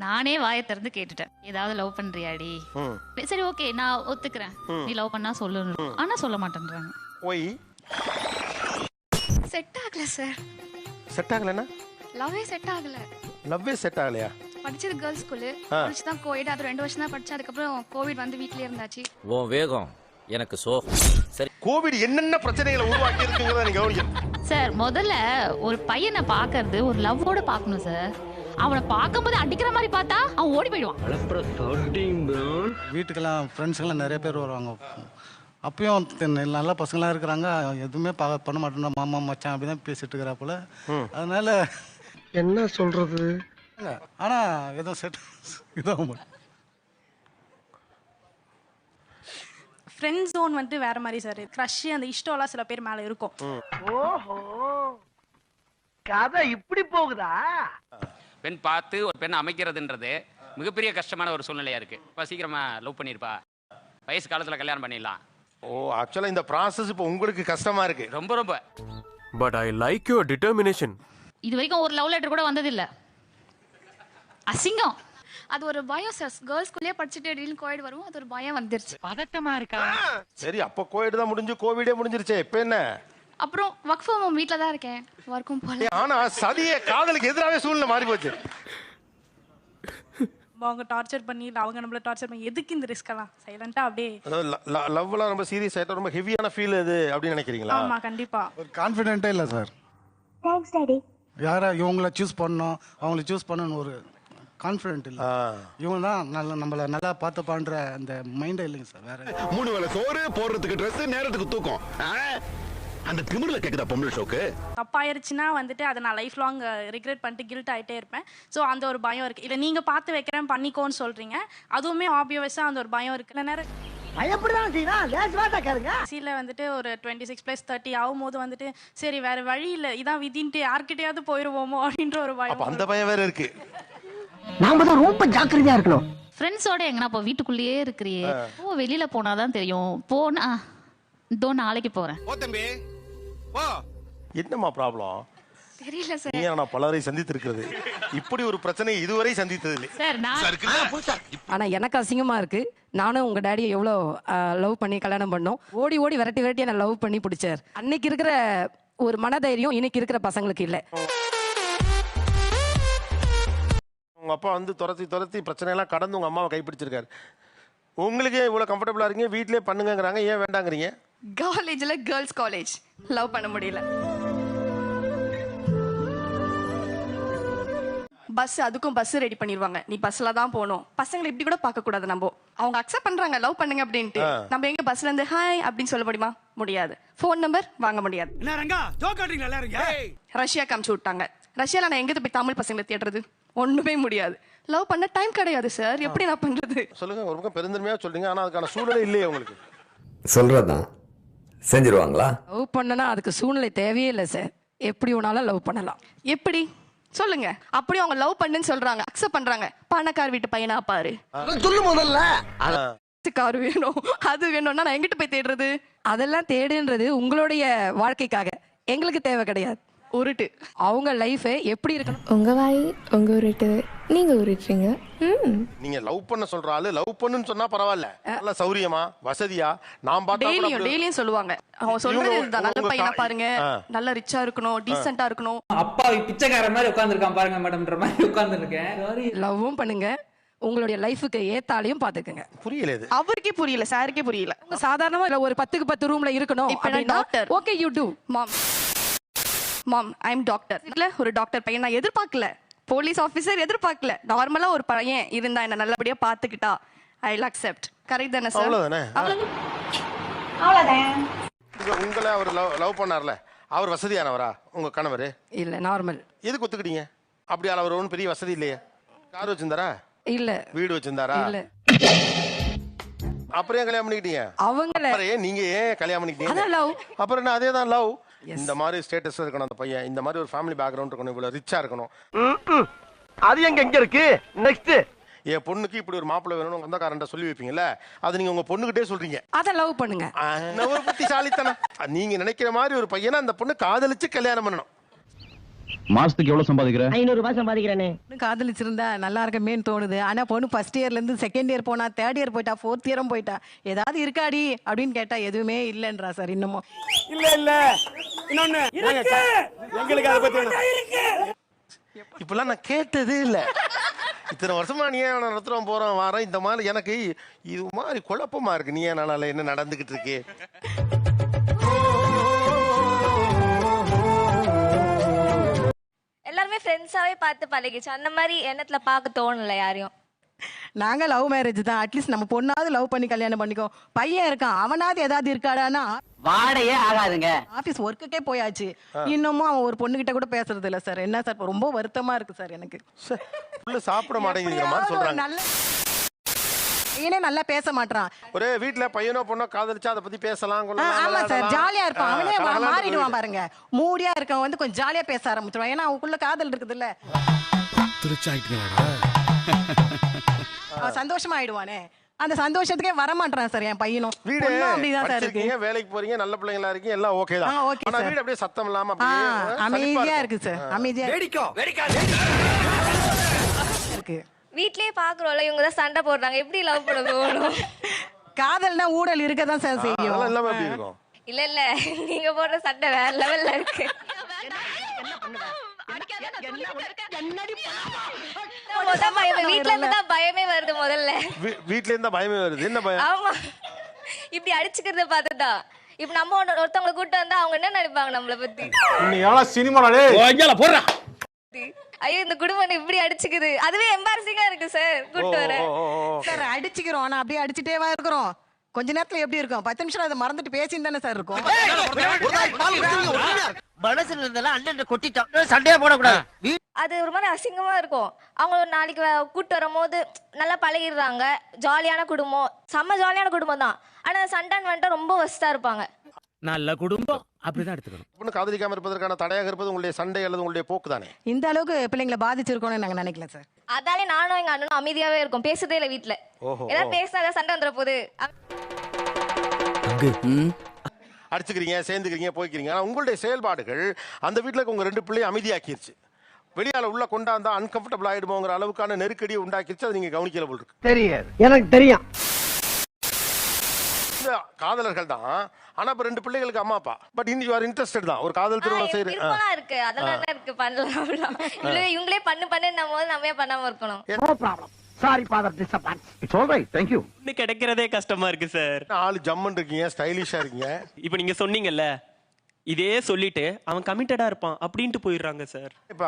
நானே வாயை திறந்து கேட்டுட்டேன். ஏதாவது லவ் பண்றியாடி? சரி ஓகே நான் ஒத்துக்கிறேன். நீ லவ் பண்ணா சொல்லணும். ஆனா சொல்ல மாட்டேன்றாங்க. ஒய் செட் ஆகல சார் செட் ஆகலைன்னா லவ்வே செட் ஆகல. லவ்வே செட் ஆகலையா? படிச்சது கேர்ள்ஸ் ஸ்கூலு படிச்சு தான் கோவிட் அது ரெண்டு வருஷம் தான் படிச்சேன். அதுக்கப்புறம் கோவிட் வந்து வீட்லயே இருந்தாச்சு. உன் வேகம் எனக்கு சோகம் சரி. கோவிட் என்னென்ன பிரச்சனைகளை உருவாக்கி இருக்குங்கிறத நீங்க கவனிக்கணும். சார் முதல்ல ஒரு பையனை பார்க்கறது ஒரு லவ்வோட பார்க்கணும் சார் அவனை பார்க்கும்போது அடிக்கிற மாதிரி பார்த்தா அவன் ஓடி போயிடுவான். வீட்டுக்கெல்லாம் ஃப்ரெண்ட்ஸுங்கெல்லாம் நிறைய பேர் வருவாங்க. அப்பயும் நல்ல பசங்களாம் இருக்கிறாங்க. எதுவுமே பண்ண மாட்டேன் மாமா மச்சான் அப்படி தான் பேசிட்டு இருக்கிறாப்புல அதனால என்ன சொல்றது? ஆனா எதுவும் செட் இதாகும் ஃப்ரெண்ட் ஜோன் வந்து வேற மாதிரி சார் க்ரஷ் அந்த இஷ்டம்லாம் சில பேர் மேல இருக்கும். ஓஹோ. கதை இப்படி போகுதா? பெண் பார்த்து ஒரு பெண் அமைக்கிறதுன்றது மிகப்பெரிய கஷ்டமான ஒரு சூழ்நிலையா இருக்கு. இப்போ சீக்கிரமா லவ் பண்ணிருப்பா. வயசு காலத்துல கல்யாணம் பண்ணிடலாம். ஓ ஆக்சுவலா இந்த ப்ராசஸ் இப்போ உங்களுக்கு கஷ்டமா இருக்கு. ரொம்ப ரொம்ப. But I like your determination. இது வரைக்கும் ஒரு லவ் லெட்டர் கூட வந்ததில்ல. அசிங்கம். அது ஒரு பயம் சார் கேர்ள்ஸ் ஸ்கூல்லே படிச்சுட்டு திடீர்னு கோவிட் வரும் அது ஒரு பயம் வந்துருச்சு. சரி அப்போ கோவிட் தான் முடிஞ்சு கோவிடே முடிஞ்சிருச்சே. இப்போ என்ன? அப்புறம் ஒர்க் ஃப்ரம் ஹோம் வீட்டில் தான் இருக்கேன். ஒர்க்கும் போல. ஆனா சதியே காதலுக்கு எதிராகவே சூழ்நிலை மாறி போச்சு. அவங்க டார்ச்சர் பண்ணி இல்ல அவங்க நம்மள டார்ச்சர் பண்ணி எதுக்கு இந்த ரிஸ்க் எல்லாம்? சைலண்டா அப்படியே. அதாவது லவ்லாம் ரொம்ப சீரியஸ் ஆயிட்டா ரொம்ப ஹெவியான ஃபீல் இது அப்படின்னு நினைக்கிறீங்களா? ஆமா கண்டிப்பா. ஒரு கான்ஃபிடென்ட்டே இல்லை சார் யாரை இவங்கள சூஸ் பண்ணணும் அவங்கள சூஸ் பண்ணணும்னு ஒரு கான்ஃபிடென்ட் இல்லை. இவங்க தான் நல்ல நம்மளை நல்லா பார்த்துப்பான்ற அந்த மைண்டே இல்லைங்க சார் வேற மூணு வேளை சோறு போடுறதுக்கு Dress நேரத்துக்கு தூக்கம். ஆ? அந்த திமிர்ல கேக்குதா பொம்பளை ஷோக்கு? தப்பாயிருச்சுன்னா வந்துட்டு அதை நான் லைஃப் லாங் ரிக்ரெட் பண்ணிட்டு கில்ட் ஆயிட்டே இருப்பேன். ஸோ அந்த ஒரு பயம் இருக்கு. இல்ல நீங்க பார்த்து வைக்கிறேன் பண்ணிக்கோன்னு சொல்றீங்க. அதுவுமே ஆப்வியஸா அந்த ஒரு பயம் இருக்கு. இல்ல நேரம் லேசுவாட்டா கேளுங்க கடைசியில் வந்துட்டு ஒரு டுவெண்ட்டி சிக்ஸ் ப்ளஸ் தேர்ட்டி ஆகும்போது வந்துட்டு சரி வேற வழி இல்லை. இதான் விதின்ட்டு யார்கிட்டயாவது போயிடுவோமோ அப்படின்ற ஒரு அப்ப பயம் அந்த பயம் வேற இருக்கு. நாம தான் ரொம்ப ஜாக்கிரதையா இருக்கணும். ஃப்ரெண்ட்ஸோட எங்கனா இப்போ வீட்டுக்குள்ளேயே இருக்கிறியே. ஓ வெளியில போனாதான் தெரியும். போனா இதோ நாளைக்கு போறேன். ஓ தம்பி. என்னம்மா ப்ராப்ளம் தெரியல சார் நீ நான் பலரை சந்தித்திருக்கிறது. இப்படி ஒரு பிரச்சனை இதுவரை சந்தித்தது இல்லை சார் நான் ஆனா எனக்கு அசிங்கமா இருக்கு. நானும் உங்க டேடியை எவ்வளோ லவ் பண்ணி கல்யாணம் பண்ணோம். ஓடி ஓடி விரட்டி விரட்டி என்ன லவ் பண்ணி பிடிச்சார். அன்னைக்கு இருக்கிற ஒரு மனதைரியம் இன்னைக்கு இருக்கிற பசங்களுக்கு இல்ல. உங்க அப்பா வந்து துரத்தி துரத்தி பிரச்சனை எல்லாம் கடந்து உங்க அம்மாவை கைப்பிடிச்சிருக்காரு. உங்களுக்கு ஏன் இவ்வளவு கம்ஃபர்டபுளா இருக்கீங்க? வீட்லயே பண்ணுங்கங்கறாங்க. ஏன் வேண்டாங்கறீங்க? காலேஜில் கேர்ள்ஸ் காலேஜ் லவ் பண்ண முடியல. பஸ் அதுக்கும் பஸ் ரெடி பண்ணிடுவாங்க நீ பஸ்ல தான் போகணும். பசங்களை இப்படி கூட பார்க்க கூடாது நம்ம. அவங்க அக்செப்ட் பண்றாங்க. லவ் பண்ணுங்க அப்படின்ட்டு. நம்ம எங்க பஸ்ல இருந்து ஹாய் அப்படின்னு சொல்ல முடியுமா? முடியாது. ஃபோன் நம்பர் வாங்க முடியாது. ரஷ்யா காமிச்சு விட்டாங்க. ரஷ்யால நான் எங்க போய் தமிழ் பசங்களை தேடுறது? ஒண்ணுமே முடியாது. லவ் பண்ண டைம் கிடையாது சார் எப்படி நான் பண்றது? சொல்லுங்க ஒரு பக்கம் பெருந்தன்மையா சொல்றீங்க ஆனா அதுக்கான சூழ்நிலை இல்லையே உங்களுக்கு. சொல்றதான் செஞ்சிருவாங்களா? லவ் பண்ணனா அதுக்கு சூழ்நிலை தேவையே இல்லை சார் எப்படி வேணாலும் லவ் பண்ணலாம். எப்படி? சொல்லுங்க. அப்படி அவங்க லவ் பண்ணுன்னு சொல்றாங்க அக்செப்ட் பண்றாங்க. பணக்கார வீட்டு பையனா பாரு. சொல்லு முதல்ல கார் வேணும் அது வேணும்னா நான் எங்கிட்ட போய் தேடுறது? அதெல்லாம் தேடுன்றது உங்களுடைய வாழ்க்கைக்காக. எங்களுக்கு தேவை கிடையாது. உருட்டு. அவங்க லைஃப் எப்படி இருக்கணும்? உங்க வாய் உங்க உருட்டு. நீங்க உருட்டுறீங்க. ம். நீங்க லவ் பண்ண சொல்ற ஆளு லவ் பண்ணுன்னு சொன்னா பரவாயில்ல. நல்ல சௌரியமா வசதியா நான் பார்த்தா கூட டெய்லியும் டெய்லியும் சொல்லுவாங்க. அவங்க சொல்றது இதுதான் நல்ல பையனா பாருங்க. நல்ல ரிச்சா இருக்கணும் டீசெண்டா இருக்கணும். அப்பா பிச்சைக்கார மாதிரி உட்காந்துருக்கான் பாருங்க மேடம்ன்ற மாதிரி உட்காந்துருக்கேன் லவ்வும் பண்ணுங்க. உங்களுடைய லைஃபுக்கு ஏத்தாலையும் பாத்துக்குங்க. புரியல இது. அவருக்கே புரியல சாருக்கே புரியல. சாதாரணமா ஒரு பத்துக்கு பத்து ரூம்ல இருக்கணும். Okay you too mom mom I am doctor இல்ல ஒரு டாக்டர் பையன். நான் எதிர்பார்க்கல. போலீஸ் ஆபீசர் எதிர்பார்க்கல. நார்மலா ஒரு பையன் இருந்தா என்ன நல்லபடியா பாத்துக்கிட்டா ஐ அக்செப்ட் கரெக்ட் தானே சார் அவ்வளவுதானே? உங்க- உங்களை அவர் லவ் லவ் பண்ணார்ல. அவர் வசதியானவரா? உங்க கணவர்? இல்ல நார்மல் எதுக்கு ஒத்துக்கிட்டீங்க? அப்படி ஆள் அவர் ஒன்றும் பெரிய வசதி இல்லையே. கார் வச்சிருந்தாரா? இல்ல. வீடு வச்சிருந்தாரா? இல்ல. அப்புறம் ஏன் கல்யாணம் பண்ணிக்கிட்டீங்க? அவங்கள நீங்க ஏன் கல்யாணம் பண்ணிக்கிட்டீங்க. அப்புறம் என்ன அதே தான் லவ்? இந்த மாதிரி ஸ்டேட்டஸ் இருக்கணும் அந்த பையன். இந்த மாதிரி ஒரு ஃபேமிலி பேக்ரவுண்ட் இருக்கணும். இவ்வளவு ரிச்சா இருக்கணும். அது எங்க எங்க இருக்கு? நெக்ஸ்ட் என் பொண்ணுக்கு இப்படி ஒரு மாப்பிள்ளை வேணும்னு உங்க சொந்தக்காரன்ட்ட சொல்லி வைப்பீங்கல்ல? அது நீங்க உங்க பொண்ணுகிட்டே சொல்றீங்க. அத லவ் பண்ணுங்க. ஒரு புத்திசாலித்தனம். நீங்க நினைக்கிற மாதிரி ஒரு பையனை அந்த பொண்ணு காதலிச்சு கல்யாணம் பண்ணணும். மாசத்துக்கு எவ்வளவு சம்பாதிக்கிற? ஐநூறு ரூபாய் சம்பாதிக்கிறேனே. காதலிச்சிருந்தா நல்லா இருக்கமேன்னு தோணுது. ஆனா பொண்ணு ஃபர்ஸ்ட் இயர்ல இருந்து செகண்ட் இயர் போனா தேர்ட் இயர் போயிட்டா ஃபோர்த் இயரும் போயிட்டா. ஏதாவது இருக்காடி அப்படின்னு கேட்டா எதுவுமே இல்லைன்றா சார் இன்னமும். இல்ல இல்ல. இன்னொன்னு. எங்களுக்கு அதை பத்தி இப்பெல்லாம் நான் கேட்டதே இல்ல. இத்தனை வருஷமா நீ ஏன் நடத்துறோம் போறோம் வாரம்? இந்த மாதிரி எனக்கு இது மாதிரி குழப்பமா இருக்கு. நீ ஏன் நாளால என்ன நடந்துகிட்டு இருக்கு? எல்லாருமே ஃப்ரெண்ட்ஸாவே பார்த்து பழகிச்சு அந்த மாதிரி எண்ணத்துல பார்க்க தோணல யாரையும். நாங்க லவ் மேரேஜ் தான். அட்லீஸ்ட் நம்ம பொண்ணாவது லவ் பண்ணி கல்யாணம் பண்ணிக்கோ. பையன் இருக்கான். அவனாவது ஏதாவது இருக்காடானா வாடையே ஆகாதுங்க. ஆபீஸ் ஒர்க்குக்கே போயாச்சு. இன்னமும் அவன் ஒரு பொண்ணுகிட்ட கூட பேசுறது இல்ல சார் என்ன சார் ரொம்ப வருத்தமா இருக்கு சார் எனக்கு. சாப்பிட மாட்டேங்கிற மாதிரி சொல்றாங்க. நல்ல பையனே நல்லா பேச மாட்டான் ஒரே வீட்ல பையனோ பொண்ணோ காதலிச்சா அதை பத்தி பேசலாம் கொள்ளலாம், ஆமா சார். விளையாடலாம். ஜாலியா இருப்பான். அவனே மாறிடுவான். பாருங்க. மூடியா இருக்கவன் வந்து கொஞ்சம் ஜாலியா பேச ஆரம்பிச்சிருவான். ஏன்னா அவனுக்குள்ள காதல் இருக்குது இல்ல அவன் சந்தோஷமா ஆயிடுவானே. அந்த சந்தோஷத்துக்கே வரமாட்டான் சார் என் பையனும். வீடு பொண்ணும் அப்படிதான் சார் இருக்கு. படிச்சிருக்கீங்க வேலைக்கு போறீங்க நல்ல பிள்ளைங்களா இருக்கீங்க எல்லாம் ஓகே தான். ஆ, okay ஆனா sir. வீடு அப்படியே சத்தம் இல்லாம ஆ, அப்படியே அமைதியா. இருக்கு சார். அமைதியா இருக்கு. வீட்லயே பாக்குறோம்ல இவங்க தான் சண்டை போடுறாங்க. எப்படி லவ் பண்ண போகணும் காதல்னா ஊழல் இருக்கதான் சார் அதெல்லாம் செய்யும் இல்லாம எப்படி இருக்கும்? இல்ல இல்ல. நீங்க போடுற சண்டை வேற லெவல்ல இருக்கு. முத பயம் வீட்ல இருந்து தான் பயமே வருது முதல்ல. வீ- வீட்ல இருந்தா பயமே வருது. என்ன பயம்? ஆமா. இப்படி அடிச்சுக்கிறத பார்த்துதான் இப்ப நம்ம ஒண்ணு- ஒருத்தவங்களை கூட்டு வந்தா அவங்க என்ன நினைப்பாங்க நம்மள பத்தி? போடுறா. ஐயோ இந்த குடும்பம் இப்படி அடிச்சுக்குது. அதுவே எம்பாரசிங்கா இருக்கு சார் கூட்டு வர. சார் அடிச்சுக்கிறோம். ஆனா அப்படியே அடிச்சுட்டேவா இருக்கிறோம். கொஞ்ச நேரத்துல எப்படி இருக்கும்? பத்து நிமிஷம் அதை மறந்துட்டு பேசின்னு தானே சார் இருக்கும். மனசுல இருந்தெல்லாம் அண்ணன் கொட்டிட்டோம் சண்டையா போடக்கூடாது. அது ஒரு மாதிரி அசிங்கமா இருக்கும். அவங்க ஒரு நாளைக்கு வ- கூட்டு வரும்போது நல்லா பழகிடுறாங்க. ஜாலியான குடும்பம். செம்ம ஜாலியான குடும்பம் தான். ஆனா சண்டான் வந்துட்டு ரொம்ப வஸ்தா இருப்பாங்க. நல்ல குடும்பம். அப்படிதான் எடுத்துக்கணும். பொண்ணு காதலிக்காம இருப்பதற்கான தடையாக இருப்பது உங்களுடைய சண்டை அல்லது உங்களுடைய போக்கு தானே இந்த அளவுக்கு பிள்ளைங்களை பாதிச்சிருக்கோம்னு நாங்க நினைக்கல சார். அதாலே நானும் எங்க அண்ணனும் அமைதியாவே இருக்கும். பேசுதே இல்ல வீட்டுல ஓஹோ. ஏதாவது பேசினாங்க சண்டை வந்துட போகுது. அடிச்சுக்கிறீங்க சேர்ந்துக்கிறீங்க போய்க்கிறீங்க. ஆனா உங்களுடைய செயல்பாடுகள் அந்த வீட்டுல இருக்க உங்க ரெண்டு பிள்ளையும் அமைதியாக்கிருச்சு. வெளியால உள்ள கொண்டாந்தா அன்கம்ஃபர்டபுள் ஆயிடுமோங்கிற அளவுக்கான நெருக்கடியை உண்டாக்கிருச்சு. அதை நீங்க கவனிக்கல போல் இருக்கு. தெரியாது. எனக்கு தெரியும். இந்த காதலர்கள் தான் ஆனா இப்ப ரெண்டு பிள்ளைகளுக்கு அம்மா அப்பா. பட் இன்னும் யூ ஆர் இன்ட்ரெஸ்டட் தான். ஒரு காதல் திருமணம் செய்யறது விருப்பம்லாம் இருக்கு. அதெல்லாம் இருக்கு? பண்ணலாம். இவங்களே பண்ணு பண்ணு நம்ம போது நம்ம பண்ணாம இருக்கணும்? No problem sorry father disappoint it's all right thank you கிடைக்கிறதே கஷ்டமா இருக்கு சார் ஆளு ஜம்மன் இருக்கீங்க? ஸ்டைலிஷா இருக்கீங்க? இப்போ நீங்க சொன்னீங்கல்ல இதே சொல்லிட்டு அவன் கமிட்டடா இருப்பான். அப்படின்ட்டு போயிடுறாங்க சார் இப்ப